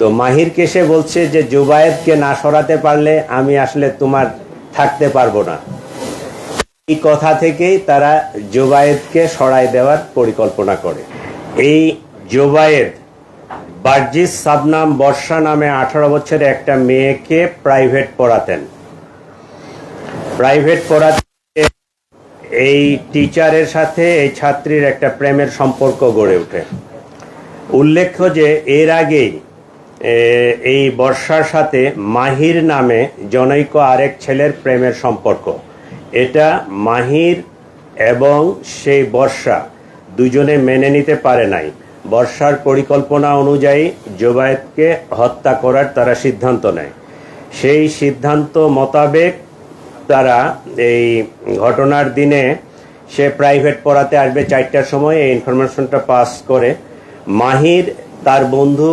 তো মাহির কেসে বলছে যে জুবায়েদকে না সরাতে পারলে আমি আসলে তোমার থাকতে পারব না। এই কথা থেকেই তারা জুবায়েদকে সরাই দেওয়ার পরিকল্পনা করে। এই জুবায়েদ বার্জিস সাবনাম বর্ষা নামে আঠারো বছরের একটা মেয়েকে প্রাইভেট পড়াতেন। প্রাইভেট পড়াতে এই টিচারের সাথে এই ছাত্রীর একটা প্রেমের সম্পর্ক গড়ে ওঠে। উল্লেখ্য যে, এর আগেই এই বর্ষার সাথে মাহির নামে জনৈক আরেক ছেলের প্রেমের সম্পর্ক। এটা মাহির এবং সেই বর্ষা দুজনে মেনে নিতে পারে নাই। বর্ষার পরিকল্পনা অনুযায়ী জোবায়েতকে হত্যা করার তারা সিদ্ধান্ত নেয়। সেই সিদ্ধান্ত মোতাবেক তারা এই ঘটনার দিনে সে প্রাইভেট পড়াতে আসবে চারটার সময়, এই ইনফরমেশনটা পাস করে। মাহির তার বন্ধু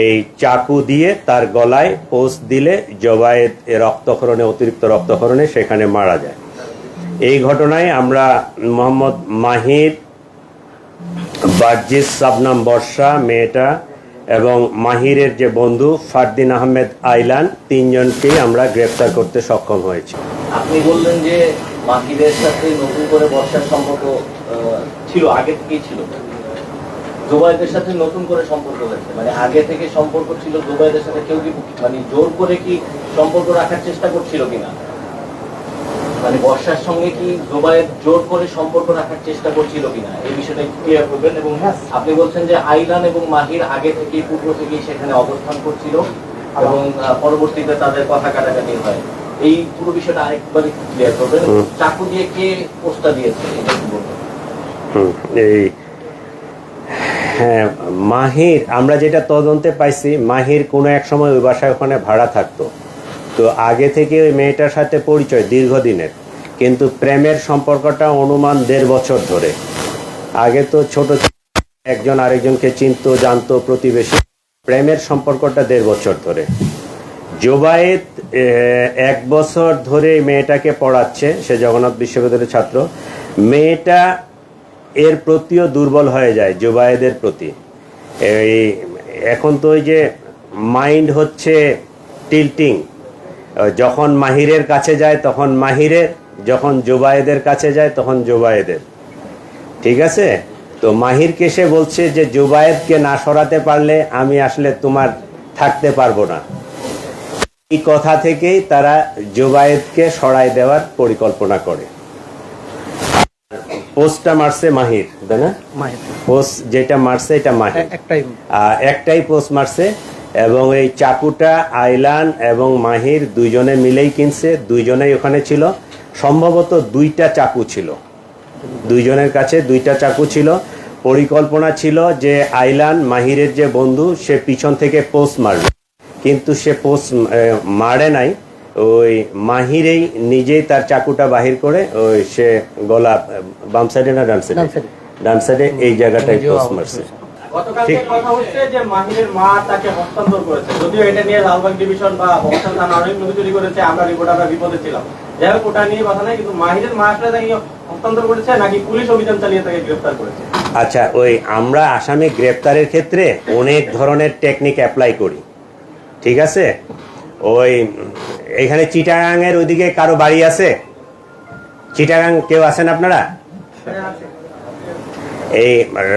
এই চাকু দিয়ে তার গলায় পোস্ট দিলে জবায়েত রক্তক্ষরণে, অতিরিক্ত রক্তক্ষরণে সেখানে মারা যায়। এই ঘটনায় আমরা মোহাম্মদ মাহির বার্জিস সাবনাম বর্ষা, মেয়েটা এবং মাহিরের যে বন্ধু ফারদিন আহমেদ আইলান তিনজনকেই আমরা গ্রেপ্তার করতে সক্ষম হয়েছি। আপনি বললেন যে মাহিদের সাথে নতুন করে বর্ষার সম্পর্ক ছিল, আগে থেকেই ছিল। জোবাইদের সাথে নতুন করে সম্পর্ক হয়েছে। মানে আগে থেকে সম্পর্ক ছিল জোবাইদের সাথে কেউ কি মানে জোর করে কি সম্পর্ক রাখার চেষ্টা করছিল কিনা? মানে বর্ষার সঙ্গে কি জোবায়ের জোর করে সম্পর্ক রাখার চেষ্টা করছিল কিনা? এই বিষয়টা ক্লিয়ার করবেন এবং আপনি বলছেন যে আইলান এবং মাহির আগে থেকেই পূর্ব থেকেই সেখানে অবস্থান করছিল এবং পরবর্তীতে তাদের কথা কাটাকাটি হয়। এই পুরো বিষয়টা আরেকবার ক্লিয়ার করবেন। চাকু দিয়ে কে পোস্টটা দিয়েছে? এই হ্যাঁ মাহির, আমরা যেটা তদন্তে পাইছি, মাহির কোনো এক সময় ওই বাসায় ওখানে ভাড়া থাকতো। তো আগে থেকে ওই মেয়েটার সাথে পরিচয় দীর্ঘদিনের। কিন্তু প্রেমের সম্পর্কটা অনুমান দেড় বছর ধরে। আগে তো ছোট একজন আরেকজনকে চিনত, জানতো প্রতিবেশী। প্রেমের সম্পর্কটা দেড় বছর ধরে। জোবায়েত এক বছর ধরে মেয়েটাকে পড়াচ্ছে, সে জগন্নাথ বিশ্ববিদ্যালয়ের ছাত্র। মেয়েটা এর প্রতিও দুর্বল হয়ে যায়, জোবায়েদের প্রতি। এই এখন তো ওই যে মাইন্ড হচ্ছে টিল্টিং। যখন মাহিরের কাছে যায়, তখন মাহিরের যখন জোবায়েদের কাছে যায়, তখন জোবায়েদের। ঠিক আছে? তো মাহির কেসে বলছে যে, জুবায়েদকে না সরাতে পারলে আমি আসলে তোমার থাকতে পারব না। এই কথা থেকেই তারা জুবায়েদকে সরাই দেওয়ার পরিকল্পনা করে। পোস্টটা মারছে মাহির তাই না? পোস্ট যেটা মারছে এটা মাহির। একটাই একটাই পোস্ট মারছে এবং এই চাকুটা আইলান এবং মাহির দুইজনে মিলেই কিনছে দুইজনেই ওখানে ছিল। সম্ভবত দুইটা চাকু ছিল। দুইজনের কাছে দুইটা চাকু ছিল। পরিকল্পনা ছিল যে আইলান মাহিরের যে বন্ধু সে পিছন থেকে পোস্ট মারবে। কিন্তু সে পোস্ট মারে নাই। ওই মাহিরেই নিজেই তার চাকুটা বাহির করে ওই সে গলা বাম সাইডে না ডান সাইডে ডান সাইডে এই জায়গাটায় নিজেও পোস্ট মারছে। গতকালকে। কথা হচ্ছে যে মাহিরের মা তাকে হস্তান্তর করেছে। যদিও এটা নিয়ে লালবাগ ডিভিশন বা বংশাল থানা অনেক নথি করেছে আমরা রিপোর্ট আমরা বিপদে ছিলাম। যাই হোক ওটা নিয়ে কথা নাই কিন্তু মাহিরের মা আসলে তাকে হস্তান্তর করেছে নাকি পুলিশ অভিযান চালিয়ে তাকে গ্রেফতার করেছে? আচ্ছা ওই আমরা আসামি গ্রেপ্তারের ক্ষেত্রে অনেক ধরনের টেকনিক অ্যাপ্লাই করি। ঠিক আছে? ওই, এখানে চিটাগাংয়ের ওইদিকে কারও বাড়ি আছে? চিটাগাং কেউ আছেন আপনারা? এই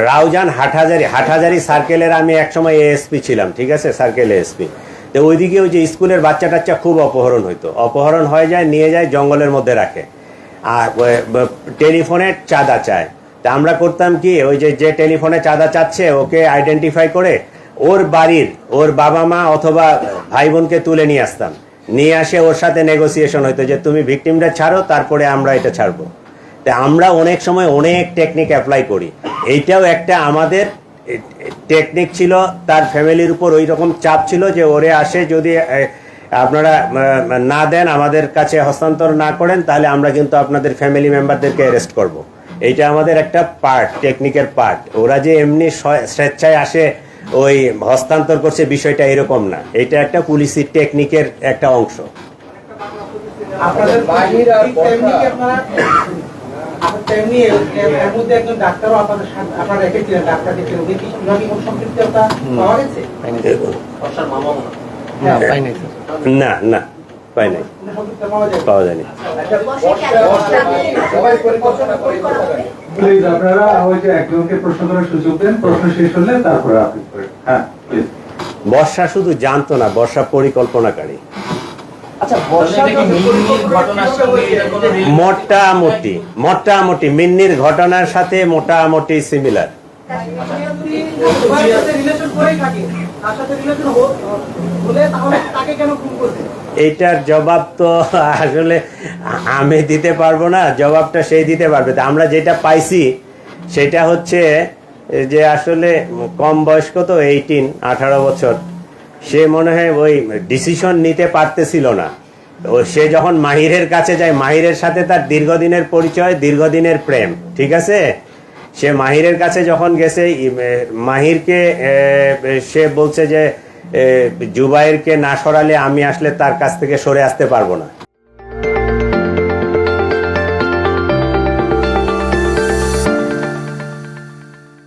রাউজান হাটহাজারি হাটহাজারি সার্কেলের আমি একসময় এএসপি ছিলাম, ঠিক আছে? সার্কেল এএসপি তো ওইদিকে ওই যে স্কুলের বাচ্চা টাচ্চা খুব অপহরণ হইতো। অপহরণ হয়ে যায়, নিয়ে যায়, জঙ্গলের মধ্যে রাখে। আর টেলিফোনের চাঁদা চায়। তা আমরা করতাম কি, ওই যে যে টেলিফোনে চাঁদা চাচ্ছে, ওকে আইডেন্টিফাই করে ওর বাড়ির, ওর বাবা মা অথবা ভাই বোনকে তুলে নিয়ে আসতাম। নিয়ে আসে ওর সাথে নেগোসিয়েশন হইতো যে, তুমি ভিকটিমটা ছাড়ো, তারপরে আমরা এটা ছাড়বো। তা আমরা অনেক সময় অনেক টেকনিক অ্যাপ্লাই করি। এইটাও একটা আমাদের টেকনিক ছিল, তার ফ্যামিলির উপর ওই রকম চাপ ছিল যে, ওরে আসে যদি আপনারা না দেন, আমাদের কাছে হস্তান্তর না করেন, তাহলে আমরা কিন্তু আপনাদের ফ্যামিলি মেম্বারদেরকে অ্যারেস্ট করব। এইটা আমাদের একটা পার্ট টেকনিকের পার্ট ওরা যে এমনি স্বেচ্ছায় আসে ওই হস্তান্তর করছে বিষয়টা এরকম না। এটা একটা পুলিশি টেকনিকের একটা অংশ। হ্যাঁ, না না। পাই নাই। পাওয়া যায় যায়নি। সবাই পরিকল্পনা করে প্লিজ আপনারা ওই একজনকে প্রশ্ন করার সুযোগ দেন। প্রশ্ন শেষ হলে তারপরে আপনি হ্যাঁ প্লিজ বর্ষা শুধু জানতো না বর্ষা পরিকল্পনাকারী। আচ্ছা মোটামুটি মোটামুটি মিন্নির ঘটনার সাথে মোটামুটি সিমিলার সবার সাথে রিলেশন করেই থাকে। তার সাথে রিলেশন হলে তাহলে তাকে কেন খুন করবে? এইটার জবাব তো আসলে আমি দিতে পারব না, জবাবটা সেই দিতে পারবে। তা আমরা যেটা পাইছি, সেটা হচ্ছে যে আসলে কম বয়স্ক তো এইটিন আঠারো বছর, সে মনে হয় ওই ডিসিশন নিতে পারতেছিল না। ও সে যখন মাহিরের কাছে যায়, মাহিরের সাথে তার দীর্ঘদিনের পরিচয়, দীর্ঘদিনের প্রেম, ঠিক আছে? সে মাহিরের কাছে যখন গেছে মাহিরকে সে বলছে যে জুবাইরকে না সরালে আমি আসলে তার কাছ থেকে সরে আসতে পারব না।